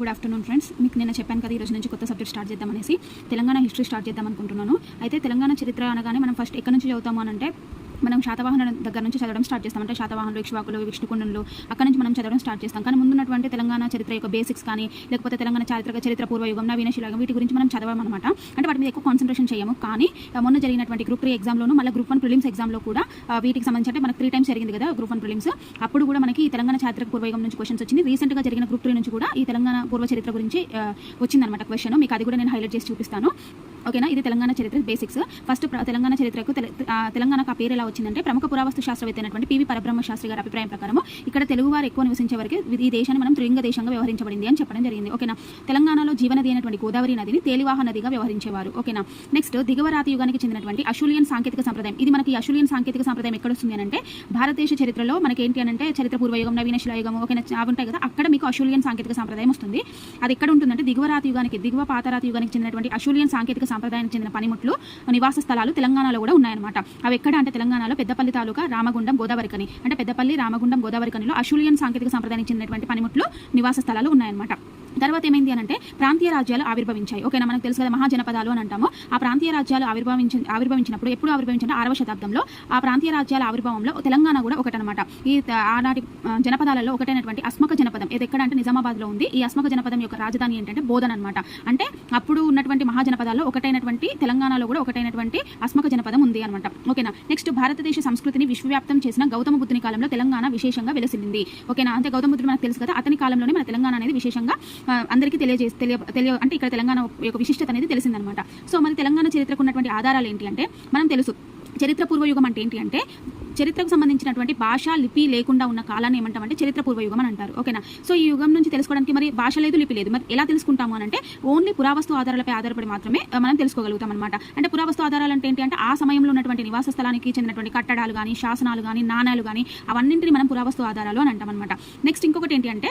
Good afternoon friends మీకు నేను చెప్పాను కదా ఈ రోజు నుంచి కొత్త సబ్జెక్ట్ స్టార్ట్ చేద్దామనేసి. తెలంగాణ హిస్టరీ స్టార్ట్ చేద్దాం అనుకుంటున్నాను అయితే తెలంగాణ చరిత్ర అనగానే మనం ఫస్ట్ ఎక్కడి నుంచి చదువుతాము అంటే మనం శాతవాహన దగ్గర నుంచి చదవడం స్టార్ట్ చేస్తాం. అంటే శాతవాహనులు ఇక్ష్వాకులు విష్ణుకుండంలో అక్కడ నుంచి మనం చదవడం స్టార్ట్ చేస్తాం. కానీ ముందున్నటువంటి తెలంగాణ చరిత్ర యొక్క బేసిక్స్ కానీ లేకపోతే తెలంగాణ చారిత్రక చరిత్ర పూర్వయుగం నవీనశిలాగం వీటి గురించి మనం చదవమన్నమాట అంటే వాటి మీద ఎక్కువ కాన్సన్ట్రేషన్ చేయము. కానీ మొన్న జరిగినటువంటి గ్రూప్ త్రీ ఎగ్జామ్లోను మళ్ళీ గ్రూప్ వన్ ప్రిలిమ్స్ ఎగ్జామ్లో కూడా వీటికి సంబంధించి అంటే మనకు త్రీ టైమ్స్ జరిగింది కదా గ్రూప్ వన్ ప్రిలిమ్స్ అప్పుడు కూడా మనకి తెలంగాణ చారిత్రక పూర్వయుగం నుంచి క్వశ్చన్స్ వచ్చింది. రీసెంట్గా జరిగిన గ్రూప్ త్రీ నుంచి కూడా ఈ తెలంగాణ పూర్వ చరిత్ర గురించి వచ్చిందనమాట క్వశ్చన్ మీకు అది కూడా నేను హైలైట్ చేసి చూపిస్తాను. ఓకేనా? ఇది తెలంగాణ చరిత్ర బేసిక్స్. ఫస్ట్ తెలంగాణ చరిత్రకు తెల- తెలంగాణకు ఆ పేరు ఎలా వచ్చిందంటే ప్రముఖ పురావస్తు శాస్త్రవేత్త అయినటువంటి పివి పరబ్రహ్మ శాస్త్రి గారి అభిప్రాయం ప్రకారం ఇక్కడ తెలుగు వారు ఎక్కువ నివసించే వరకు ఈ దేశాన్ని మనం త్రిలింగ దేశంగా వ్యవహరించబడింది అని చెప్పడం జరిగింది. ఓకేనా? తెలంగాణలో జీవనది అయినటువంటి గోదావరి నదిని తేలివాహ నదిగా వ్యవహరించేవారు. ఓకేనా? నెక్స్ట్ దిగవరాతి యుగానికి చెందినటువంటి అశూలియన్ సాంకేతిక సంప్రదాయం. ఇది మనకి అశూలియన్ సాంకేతిక సంప్రదాయం ఎక్కడ వస్తుంది అంటే భారతదేశ చరిత్రలో మనకి ఏంటి అంటే చరిత్ర పూర్వయుగం నవీన శిలాయుగం ఓకేనా? అవి ఉంటాయి కదా. అక్కడ మీకు అశూలియన్ సాంకేతిక సంప్రదాయం వస్తుంది. అది ఎక్కడ ఉంటుందంటే దిగువ రాతి యుగానికి దిగువ పాతరాతి యుగానికి చెందినటువంటి అశూలియన్ సాంకేతిక సాంప్రదాయానికి చెందిన పనిముట్లు నివాస స్థలాలు తెలంగాణలో కూడా ఉన్నాయన్నమాట. అవి ఎక్కడ అంటే తెలంగాణలో పెద్దపల్లి తాలూకా రామగుండం గోదావరికని అంటే పెద్దపల్లి రామగుండం గోదావరికనిలో అశూలియన్ సాంకేతిక సంప్రదాయానికి చెందినటువంటి పనిముట్లు నివాస స్థలాలు ఉన్నాయన్నమాట. తర్వాత ఏమైంది అని అంటే ప్రాంతీయ రాజ్యాలు ఆవిర్భవించాయి. ఓకేనా? మనకు తెలుసు కదా మహాజనపదాలు అని అంటాము. ఆ ప్రాంతీయ రాజ్యాలు ఆవిర్భవించి ఆవిర్భవించినప్పుడు ఎప్పుడు ఆవిర్భవించిన ఆరవ శతాబ్దంలో. ఆ ప్రాంతీయ రాజ్యాల ఆవిర్భావంలో తెలంగాణ కూడా ఒకటనమాట. ఈ ఆనాటి జనపదాలలో ఒకటైనటువంటి అస్మక జనపదం. ఇది ఎక్కడ అంటే నిజామాబాద్లో ఉంది. ఈ అస్మక జనపదం యొక్క రాజధాని ఏంటంటే బోధన్ అనమాట అంటే అప్పుడు ఉన్నటువంటి మహాజనపదాల్లో ఒకటైనటువంటి తెలంగాణలో కూడా ఒకటైనటువంటి అస్మక జనపదం ఉంది అనమాట ఓకేనా? నెక్స్ట్ భారతదేశ సంస్కృతిని విశ్వవ్యాప్తం చేసిన గౌతమ బుద్ధుని కాలంలో తెలంగాణ విశేషంగా వెలసిల్లింది. ఓకేనా? అంటే గౌతమ బుద్ధుడు మనకు తెలుసు కదా అతని కాలంలోనే మన తెలంగాణ అనేది విశేషంగా అందరికీ తెలియజేసి తెలియ తెలియ అంటే ఇక్కడ తెలంగాణ యొక్క విశిష్టత అనేది తెలిసిందనమాట. సో మరి తెలంగాణ చరిత్రకు ఉన్నటువంటి ఆధారాలు ఏంటి అంటే మనం తెలుసు చరిత్ర పూర్వయుగం అంటే ఏంటి అంటే చరిత్రకు సంబంధించినటువంటి భాష లిపి లేకుండా ఉన్న కాలాన్ని ఏమంటామంటే చరిత్ర పూర్వయుగం అని అంటారు ఓకేనా? సో ఈ యుగం నుంచి తెలుసుకోవడానికి మరి భాష లేదు లిపి లేదు. మరి ఎలా తెలుసుకుంటాము అని అంటే ఓన్లీ పురావస్తు ఆధారాలపై ఆధారపడి మాత్రమే మనం తెలుసుకోగలుగుతాం అనమాట అంటే పురావస్తు ఆధారాలు అంటే ఏంటి అంటే ఆ సమయంలో ఉన్నటువంటి నివాస స్థలానికి చెందినటువంటి కట్టడాలు కానీ శాసనాలు కానీ నాణాలు కానీ అవన్నింటినీ మనం పురావస్తు ఆధారాలు అని అంటాం అనమాట నెక్స్ట్ ఇంకొకటి ఏంటి అంటే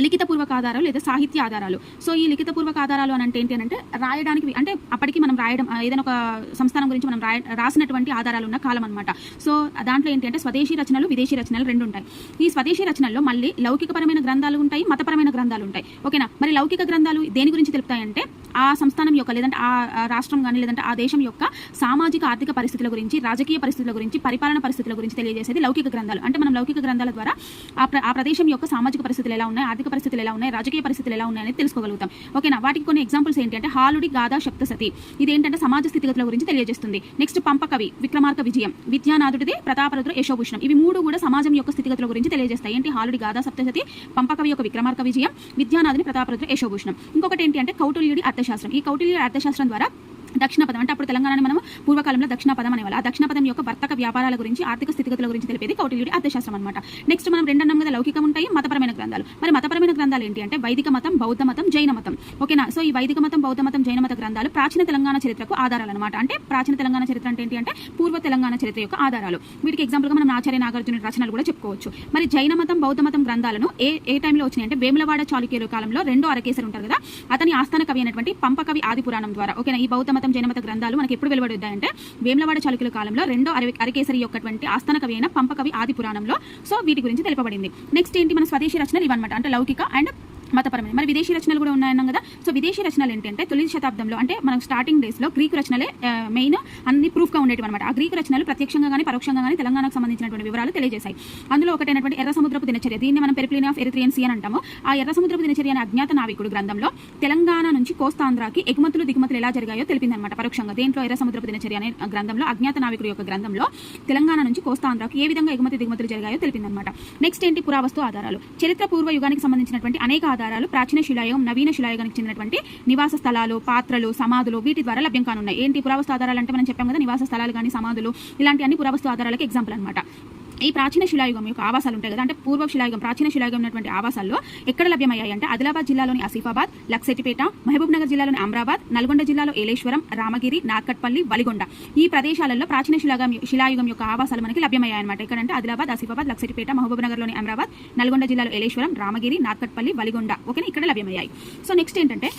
లిఖితపూర్వక ఆధారాలు లేదా సాహిత్య ఆధారాలు. సో ఈ లిఖితపూర్వక ఆధారాలు అని అంటే ఏంటి అంటే రాయడానికి అంటే అప్పటికి మనం రాయడం ఏదైనా ఒక సంస్థానం గురించి మనం రాయ రాసినటువంటి ఆధారాలు ఉన్న కాలం అనమాట సో దాంట్లో ఏంటి అంటే స్వదేశీ రచనలు విదేశీ రచనలు రెండు ఉంటాయి. ఈ స్వదేశీ రచనల్లో మళ్ళీ లౌకికపరమైన గ్రంథాలు ఉంటాయి మతపరమైన గ్రంథాలు ఉంటాయి. ఓకేనా? మరి లౌకిక గ్రంథాలు దేని గురించి తెలుపుతాయంటే ఆ సంస్థానం యొక్క లేదంటే ఆ రాష్ట్రం కానీ లేదంటే ఆ దేశం యొక్క సామాజిక ఆర్థిక పరిస్థితుల గురించి రాజకీయ పరిస్థితుల గురించి పరిపాలన పరిస్థితుల గురించి తెలియజేసేది లౌకిక గ్రంథాలు. అంటే మనం లౌకిక గ్రంథాల ద్వారా ఆ ప్ర- ఆ ప్రదేశం యొక్క సామాజిక పరిస్థితులు ఎలా ఉన్నాయి ఆర్థిక పరిస్థితులు ఎలా ఉన్నాయి రాజకీయ పరిస్థితులు ఎలా ఉన్నాయని తెలుసుకోగలుగుతాం. ఓకేనా? వాటికి కొన్ని ఎగ్జాంపుల్స్ ఏంటంటే హాలుడి గాథా సప్తసతి ఇది ఏంటంటే సమాజ స్థితిగతుల గురించి తెలియజేస్తుంది. నెక్స్ట్ పంపకవి విక్రమార్క విజయం విద్యానాథుడిది ప్రతాపరుద్ర యశోభూషణం. ఇవి మూడు కూడా సమాజం యొక్క స్థితిగతుల గురించి తెలియజేస్తాయి. ఏంటి? హాలుడి గాథా సప్తసతి పంపకవి యొక్క విక్రమార్క విజయం విద్యానాథుని ప్రతాపరుద్ర యశోభూషణం. ఇంకొకటి ఏంటి అంటే కౌటిల్యుడి అర్థశాస్త్రం. ఈ కౌటిల్యుడి అర్థశాస్త్రం ద్వారా దక్షిణ పదం. అంటే అప్పుడు తెలంగాణ మనం పూర్వకాలంలో దక్షిణ పదం అనేవాళ్ళు. ఆ దక్షిణ పదం యొక్క వర్తక వ్యాపారాల గురించి ఆర్థిక స్థితిగతుల గురించి తెలిపేది కౌటిల్యుడి అర్థశాస్త్రం అనమాట నెక్స్ట్ మనం రెండు అన్నం కదా లౌకికం ఉంటాయి మతపరమైన గ్రంథాలు. మరి మతపరమైన గ్రంథాలు ఏంటి అంటే వైదిక మతం బౌద్ధ మతం జైన మతం. ఓకేనా సో ఈ వైదిక మతం బౌద్ధ మతం జైన మత గ్రంథాలు ప్రాచీన తెలంగాణ చరిత్రకు ఆధారాలు అనమాట అంటే ప్రాచీన తెలంగాణ చరిత్ర అంటే ఏంటి అంటే పూర్వ తెలంగాణ చరిత్ర యొక్క ఆధారాలు. వీటికి ఎగ్జాంపుల్గా మనం ఆచార్య నాగార్జున రచనలు కూడా చెప్పుకోవచ్చు. మరి జైన మతం బౌద్ధ మతం గ్రంథాలను ఏ ఏ టైంలో వచ్చినాయి అంటే వేములవాడ చాళుక్యుల కాలంలో రెండో అరకేసరి ఉంటారు కదా? అతని ఆస్థాన కవి అయినటువంటి పంపకవి ఆది పురాణం ద్వారా ఓకేనా ఈ బౌద్ధ మతం జైనమత గ్రంథాలు మనకి ఎప్పుడు వెలువడుద్దాయంటే వేములవాడ చాళుక్యుల కాలంలో రెండో అర అరకేసరి యొక్కటువంటి ఆస్థాన కవి అయిన పంపకవి ఆది పురాణంలో. సో వీటి గురించి తెలుపబడింది. నెక్స్ట్ ఏంటి? మన స్వదేశీ రచనలు ఇవన్నమాట. అంటే లౌకిక అండ్ మతపరమైన మరి విదేశీ రచనలు కూడా ఉన్నాయన్నాం కదా. సో విదేశీ రచనలు ఏంటంటే తొలి శతాబ్దంలో అంటే మనం స్టార్టింగ్ డేస్లో గ్రీకు రచనలే మెయిన్ అన్ని ప్రూఫ్గా ఉండేవి అనమాట ఆ గ్రీక్ రచనలు ప్రత్యక్షంగా కానీ పరోక్షంగా కానీ తెలంగాణకు సంబంధించినటువంటి వివరాలు తెలియజేశాయి. అందులో ఒకటైనటువంటి ఎర్ర సముద్రపు దినచర్య. దీన్ని మనం పెరిప్లిన్ ఆఫ్ ఎరిత్రియన్ సీ అని అంటాము. ఆ ఎర్ర సముద్రపు దినచర్య అనే అజ్ఞాత నావికుడు గ్రంథంలో తెలంగాణ నుంచి కోస్తాంధ్రాకి ఎగుమతులు దిగుమతులు ఎలా జరిగాయో తెలిపిందనమాట పరోక్షంగా. దేంట్లో ఎర్ర సముద్రపు దినచర్య అనే గ్రంథంలో అజ్ఞాత నావికుడు యొక్క గ్రంథంలో తెలంగాణ నుంచి కోస్తాంధ్రాకి ఏ విధంగా ఎగుమతి దిగుమతులు జరిగాయో తెలిపిందనమాట నెక్స్ట్ ఏంటి? పురావస్తు ఆధారాలు. చరిత్ర పూర్వ యుగానికి సంబంధించినటువంటి అనేక ఆధారాలు ప్రాచీన శిలాయుగం నవీన శిలాయుగానికి చెందినటువంటి నివాస స్థలాలు పాత్రలు సమాధులు వీటి ద్వారా లభ్యం కానున్నాయి ఏంటి పురావస్తు ఆధారాలు అంటే మనం చెప్పాం కదా నివాస స్థలాలు కానీ సమాధులు ఇలాంటి అన్ని పురావస్తు ఆధారాలకు ఎగ్జాంపుల్ అనమాట ఈ ప్రాచీన శిలాయుగం యొక్క ఆవాసాలు ఉంటాయి కదా అంటే పూర్వ శిలాయుగం ప్రాచీన శిలాయుగం ఉన్నటువంటి ఆవాసాల్లో ఎక్కడ లభ్యమయ్యాయి అంటే ఆదిలాబాద్ జిల్లాలోని ఆసిఫాబాద్ లక్సెటిపేట మహబూబ్ నగర్ జిల్లాలోని అమరాబాద్ నల్గొండ జిల్లాలో ఏలేశ్వరం రామగిరి నార్కట్పల్లి వలిగొండ. ఈ ప్రదేశాలలో ప్రాచీన శిలాగం శిలాయుగం యొక్క ఆవాసాలు మనకి లభ్యమయ్యాయి అనమాట ఎక్కడంటే ఆదిలాబాద్ ఆసిఫాబాద్ లక్సెటిపేట మహబూబ్ నగర్లోని అమరాబాద్ నల్గొండ జిల్లాలో ఏలేశ్వరం రామగిరి నార్కట్పల్లి వలిగొండ. ఓకేనా? ఇక్కడ లభ్యమయ్యాయి. సో నెక్స్ట్ ఏంటంటే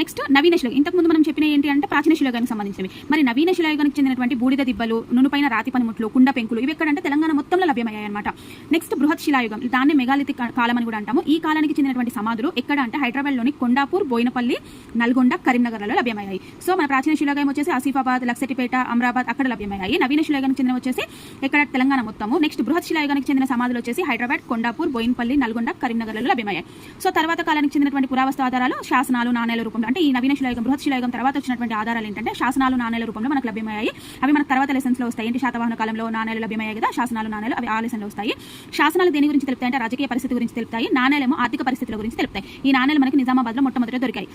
నెక్స్ట్ నవీన శిల ఇంతకు ముందు మనం చెప్పిన ఏంటి అంటే ప్రాచీన శిలాయుగానికి సంబంధించినవి. మరి నవీన శిలాయుగానికి చెందినటువంటి బూడిద దిబ్బలు నునుపైన రాతి పనిముట్లు కుండ పెంకులు ఇవి ఎక్కడంటే తెలంగాణ మొత్తంలో లభ్యమయ్యాయన్నమాట. నెక్స్ట్ బృహత్ శిలాయుగం. దాన్ని మెగాలిథిక్ కాలం అని కూడా అంటాము. ఈ కాలానికి చెందినటువంటి సమాధులు ఎక్కడ అంటే హైదరాబాద్లోని కొండాపూర్ బోయినపల్లి నల్గొండ కరీంనగర్లలో లభ్యమయ్యాయి. సో మన ప్రాచీన శిలాగం వచ్చేసి ఆసిఫాబాద్ లక్సటిపేట అమరాబాద్ అక్కడ లభ్యమయ్యాయి. నవీన శిలాయుగానికి చెందిన వచ్చేసి ఇక్కడ తెలంగాణ మొత్తము. నెక్స్ట్ బృహత్ శిలాయుగానికి చెందిన సమాధులు వచ్చేసి హైదరాబాద్ కొండాపూర్ బోయినపల్లి నల్గొండ కరీంనగర్లలో లభ్యమయ్యాయి. సో తర్వాత కాలానికి చెందినటువంటి పురావస్తు ఆధారాలు శాసనాలు నాణ్యాలు రూపంలో అంటే ఈ నవీన శిలాయుగం బృహత్ శిలాయుగం తర్వాత వచ్చినటువంటి ఆధారాలు ఏంటంటే శాసనాలు నాణ్యాల రూపంలో మనకు లభ్యమయ్యాయి. అవి మనకు తర్వాత లెసన్స్లో వస్తాయి. ఏంటి? శాతవాహన కాలంలో నాణ్యాలు లభ్యమయ్యాయి కదా? శాసనాలు నాణ్యాలు అవి ఆ లెసన్లో వస్తాయి. శాసనాలు దేని గురించి తెలుపుతాయి అంటే రాజకీయ పరిస్థితి గురించి తెలుపుతాయి. నాణ్యాలేమో ఆర్థిక పరిస్థితుల గురించి తెలుపుతాయి. ఈ నాణ్యాలు మనకి నిజామాబాద్లో మొట్టమొదటి దొరికాయి.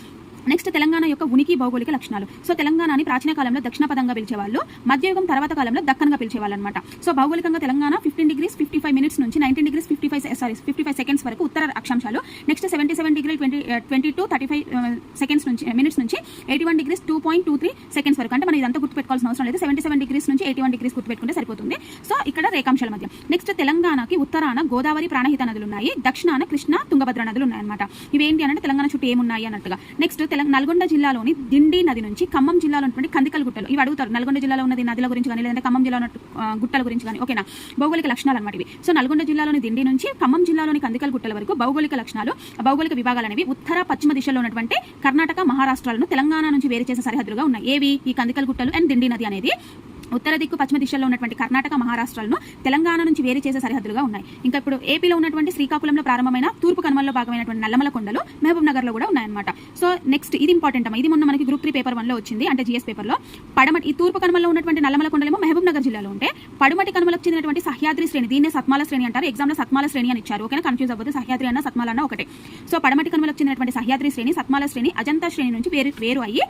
నెక్స్ట్ తెలంగాణ యొక్క ఉనికి భౌగోళిక లక్షణాలు. సో తెలంగాణని ప్రాచీన కాలంలో దక్షిణ పదంగా పిలిచేవాళ్ళు మధ్యయుగం తర్వాత కాలంలో దక్కన్గా పిలిచేవాళ్ళు అనమాట సో భౌగోళికంగా Telangana fifteen degrees fifty five minutes నుంచి nineteen degrees fifty five sorry fifty five seconds వరకు ఉత్తర అక్షాంశాలు. Next seventy seven degree twenty twenty two thirty five seconds నుంచి మినిట్స్ నుంచి eighty one degrees two point two three seconds వరకు. అంటే మనం ఇదంతా గుర్తుపెట్టుకోవాల్సిన అవసరం లేదు. సెవెంటీ సెవెన్ డిగ్రీస్ నుంచి ఎయిటీ వన్ డిగ్రీస్ గుర్తుపెట్టుకుంటే సరిపోతుంది. సో ఇక్కడ రేఖాంశాల మధ్య. నెక్స్ట్ తెలంగాణకి ఉత్తరాన గోదావరి ప్రాణహిత నదులు ఉన్నాయి. దక్షిణాన కృష్ణ తుంగభద్ర నదులు ఉన్నాయన్నమాట. ఇవేంటి అంటే తెలంగాణ చుట్టూ ఏమున్నాయి అన్నట్టుగా. నెక్స్ట్ తెలంగాణ నల్గొండ జిల్లాలోని దిండి నది నుంచి ఖమ్మం జిల్లాలో ఉన్నటువంటి కందికల్ గుట్టలు. ఇవి అడుగుతారు. నల్గొండ జిల్లాలో ఉన్నది నదుల గురించి కానీ లేదంటే ఖమ్మం జిల్లాలో గుట్టల గురించి కానీ ఓకేనా? భౌగోళిక లక్షణాలు అనమాట ఇవి. సో నల్గొండ జిల్లాలోని దిండి నుంచి ఖమ్మం జిల్లాలోని కందికల్ గుట్టల వరకు భౌగోళిక లక్షణాలు భౌగోళిక విభాగాలు అనేవి ఉత్తర పశ్చిమ దిశలో ఉన్నటువంటి కర్ణాటక మహారాష్ట్రాలను తెలంగాణ నుంచి వేరు చేసే సరిహద్దులుగా ఉన్నాయి. ఏవి? ఈ కందికల్ గుట్టలు అండ్ దిండి నది అనేది ఉత్తర దిక్కు పశ్చిమ దిశలో ఉన్నటువంటి కర్ణాటక మహారాష్ట్రాలను తెలంగాణ నుంచి వేరు చేసే సరిహద్దులుగా ఉన్నాయి. ఇంకా ఇప్పుడు ఏపీలో ఉన్నటువంటి శ్రీకాకుళంలో ప్రారంభమైన తూర్పు కనుమల్లో భాగమైనటువంటి నల్లమల కొండలు మహబూబ్ నగర్లో కూడా ఉన్నాయన్నమాట. సో నెక్స్ట్ ఇది ఇంపార్టెంట్ అమ్మా. ఇది మొన్న మనకి గ్రూప్ త్రీ పేపర్ వన్లో వచ్చింది అంటే జిఎస్ పేపర్లో. పడమటి ఈ తూర్పు కనుమల్లో ఉన్నటువంటి నల్లమల కొండలేమో మహబూబ్ నగర్ జిల్లాలో ఉంటే పడమటి కనుమలకు చెందినటువంటి సహ్యాద్రి శ్రేణి దీన్నే సత్మాల శ్రేణి అంటారు. ఎగ్జామ్లో సత్మాల శ్రేణి అని ఇచ్చారు. ఓకేనా? కన్ఫ్యూజ్ అవ్వదు సహ్యాద్రి అన్న సత్మాల అన్న ఒకటే. సో పడమటి కనుమలకు చెందినటువంటి సహ్యాద్రి శ్రేణి సత్మాల శ్రేణి అజంతా శ్రేణి నుంచి వేరు వేరు అయ్యి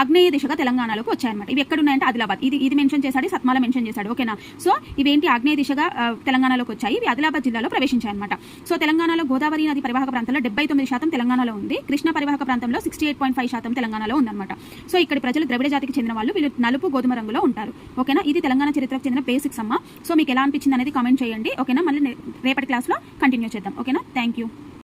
ఆగ్నేయ దిశగా తెలంగాణలోకి వచ్చాయన్నమాట. ఇవి ఎక్కడ ఉన్నాయంటే ఆదిలాబాద్. ఇది ఇది మెన్షన్ చేశాడు సత్మాల మెన్షన్ చేశాడు ఓకేనా? సో ఇవేంటి ఆగ్నేయ దిశగా తెలంగాణలోకి వచ్చాయి ఇవి ఆదిలాబాద్ జిల్లాలో ప్రవేశించాయి అనమాట సో తెలంగాణలో గోదావరి నది పరివాహక ప్రాంతంలో డెబ్బై తొమ్మిది శాతం తెలంగాణలో ఉంది. కృష్ణా పరివాహక ప్రాంతంలో సిక్స్టీ ఎయిట్ పాయింట్ ఫైవ్ శాతం తెలంగాణలో ఉందన్నమాట. సో ఇక్కడ ప్రజలు ద్రవిడ జాతికి చెందిన వాళ్ళు వీళ్ళు నలుపు గోధుమ రంగులో ఉంటారు. ఓకేనా? ఇది తెలంగాణ చరిత్రకు చెందిన బేసిక్స్ అమ్మ సో మీకు ఎలా అనిపించింది అనేది కామెంట్ చేయండి. ఓకేనా? మళ్ళీ రేపటి క్లాస్లో కంటిన్యూ చేద్దాం. ఓకేనా? Thank you.